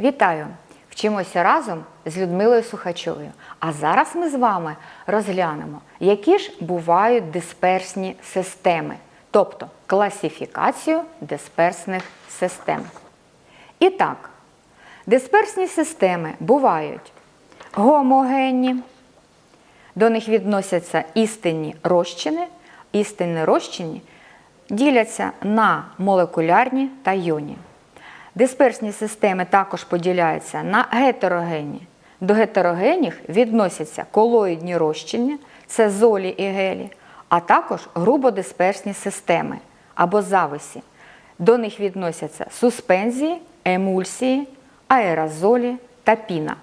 Вітаю! Вчимося разом з Людмилою Сухачовою. А зараз ми з вами розглянемо, які ж бувають дисперсні системи, тобто класифікацію дисперсних систем. І так, дисперсні системи бувають гомогенні, до них відносяться істинні розчини. Істинні розчини діляться на молекулярні та йоні. Дисперсні системи також поділяються на гетерогенні. До гетерогенних відносяться колоїдні розчини, це золі і гелі, а також грубодисперсні системи або зависі. До них відносяться суспензії, емульсії, аерозолі та піна.